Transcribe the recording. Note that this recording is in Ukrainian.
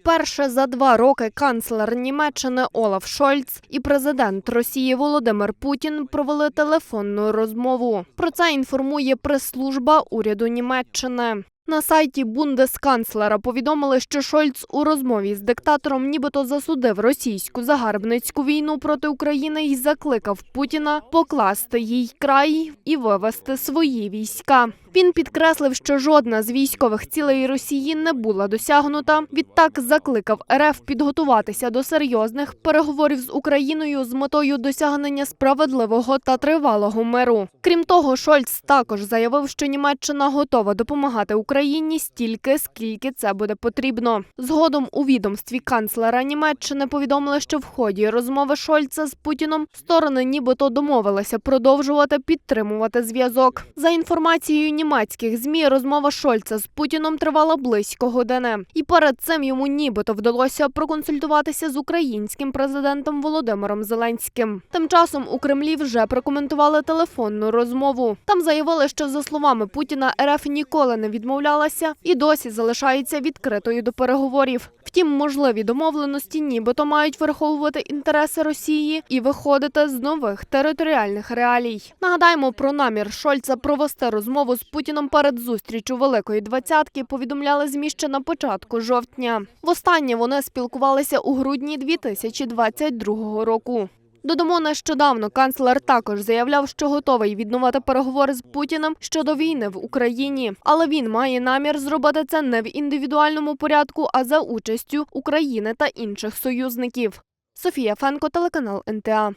Вперше за два роки канцлер Німеччини Олаф Шольц і президент Росії Володимир Путін провели телефонну розмову. Про це інформує прес-служба уряду Німеччини. На сайті бундесканцлера повідомили, що Шольц у розмові з диктатором нібито засудив російську загарбницьку війну проти України і закликав Путіна покласти їй край і вивести свої війська. Він підкреслив, що жодна з військових цілей Росії не була досягнута. Відтак закликав РФ підготуватися до серйозних переговорів з Україною з метою досягнення справедливого та тривалого миру. Крім того, Шольц також заявив, що Німеччина готова допомагати Україні стільки, скільки це буде потрібно. Згодом у відомстві канцлера Німеччини повідомили, що в ході розмови Шольца з Путіном сторони нібито домовилися продовжувати підтримувати зв'язок. За інформацією німецьких змі, розмова Шольца з Путіном тривала близько години, і перед цим йому нібито вдалося проконсультуватися з українським президентом Володимиром Зеленським. Тим часом у Кремлі вже прокоментували телефонну розмову. Там заявили, що за словами Путіна РФ ніколи не відмовлялася і досі залишається відкритою до переговорів. Втім, можливі домовленості нібито мають враховувати інтереси Росії і виходити з нових територіальних реалій. Нагадаємо про намір Шольца провести розмову з Путіном перед зустрічю Великої двадцятки. Повідомляли змі ще на початку жовтня. Востаннє вони спілкувалися у грудні 2022 року. Додамо, нещодавно канцлер також заявляв, що готовий відновити переговори з Путіним щодо війни в Україні, але він має намір зробити це не в індивідуальному порядку, а за участю України та інших союзників. Софія Фенко, телеканал НТА.